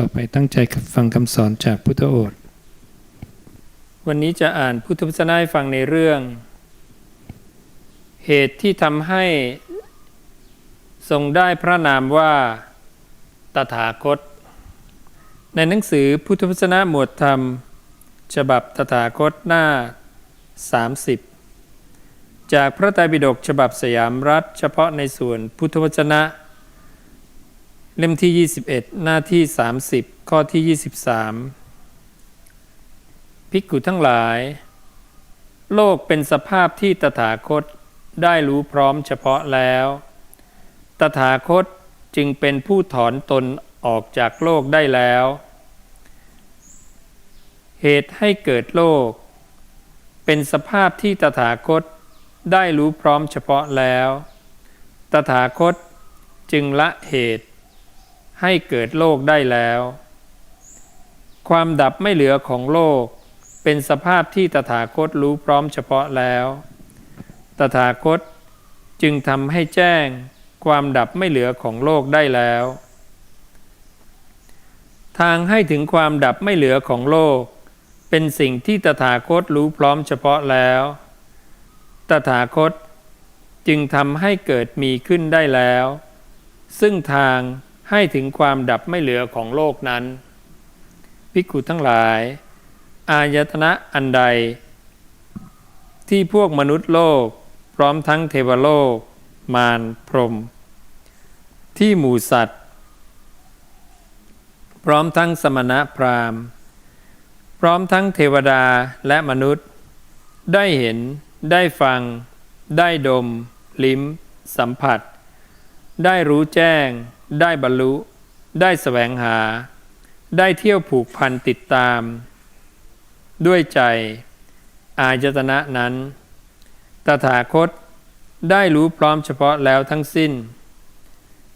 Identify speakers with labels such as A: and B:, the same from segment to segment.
A: ต่อไปตั้งใจฟังคำสอนจากพุทธโอษฐ์ วันนี้จะอ่านพุทธพจนะให้ฟังในเรื่อง เหตุที่ทำให้ทรงได้พระนามว่าตถาคต ในหนังสือพุทธพจนะหมวดธรรม ฉบับตถาคตหน้า 30 จากพระไตรปิฎกฉบับสยามรัฐ เฉพาะในส่วนพุทธวจนะ เล่มที่ 21 หน้าที่ 30 ข้อที่ 23 ภิกขุทั้งหลาย โลกเป็นสภาพที่ตถาคตได้รู้พร้อมเฉพาะแล้ว ตถาคตจึงเป็นผู้ถอนตนออกจากโลกได้แล้ว เหตุให้เกิดโลก เป็นสภาพที่ตถาคตได้รู้พร้อมเฉพาะแล้ว ตถาคตจึงละเหตุ ให้เกิดโลกได้แล้ว ความดับไม่เหลือของโลก เป็นสภาพที่ตถาคตรู้พร้อมเฉพาะแล้ว ตถาคตจึงทำให้แจ้งความดับไม่เหลือของโลกได้แล้ว ทางให้ถึงความดับไม่เหลือของโลก เป็นสิ่งที่ตถาคตรู้พร้อมเฉพาะแล้ว ตถาคตจึงทำให้เกิดมีขึ้นได้แล้ว ซึ่งทาง ให้ถึงความดับไม่เหลือของโลกนั้น ภิกขุทั้งหลาย อายตนะอันใด ที่พวกมนุษย์โลก พร้อมทั้งเทวโลก มารพรหมที่หมู่สัตว์ พร้อมทั้งสมณะพราหมณ์ พร้อมทั้งเทวดาและมนุษย์ ได้เห็น ได้ฟัง ได้ดม ลิ้ม สัมผัส ได้รู้แจ้ง ได้บรรลุ ได้แสวงหา ได้เที่ยวผูกพันติดตาม ด้วยใจ อายตนะนั้น ตถาคตได้รู้พร้อมเฉพาะแล้วทั้งสิ้น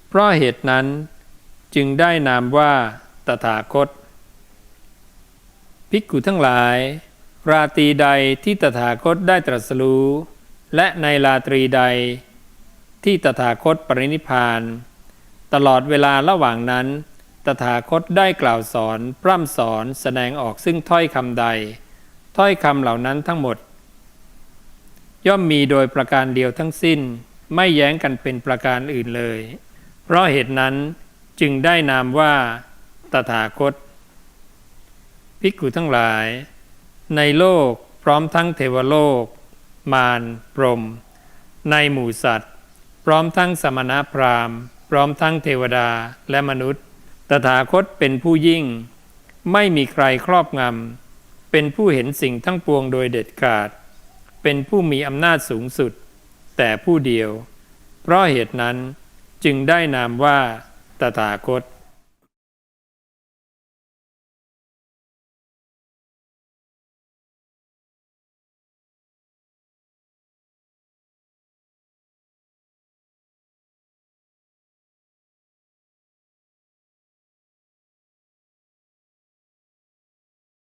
A: เพราะเหตุนั้นจึงได้นามว่า ตถาคต ภิกขุทั้งหลาย ราตรีใดที่ตถาคตได้ตรัสรู้ และในราตรีใด ที่ตถาคตปรินิพาน ตลอดเวลาระหว่างนั้น ตถาคตได้กล่าวสอนพร่ำสอนแสดงออกซึ่งถ้อยคำใด ถ้อยคำเหล่านั้นทั้งหมด ย่อมมีโดยประการเดียวทั้งสิ้นไม่แย้งกันเป็นประการอื่นเลย เพราะเหตุนั้นจึงได้นามว่า ตถาคต ภิกขุทั้งหลาย ในโลกพร้อมทั้งเทวโลก มารพรม ในหมู่สัตว์ ร้อมทั้งสมณพราหมณ์ พร้อมทั้งเทวดาและมนุษย์ ตถาคตเป็นผู้ยิ่ง ไม่มีใครครอบงำ เป็นผู้เห็นสิ่งทั้งปวงโดยเด็ดขาด เป็นผู้มีอำนาจสูงสุด แต่ผู้เดียว เพราะเหตุนั้นจึงได้นามว่า ตถาคต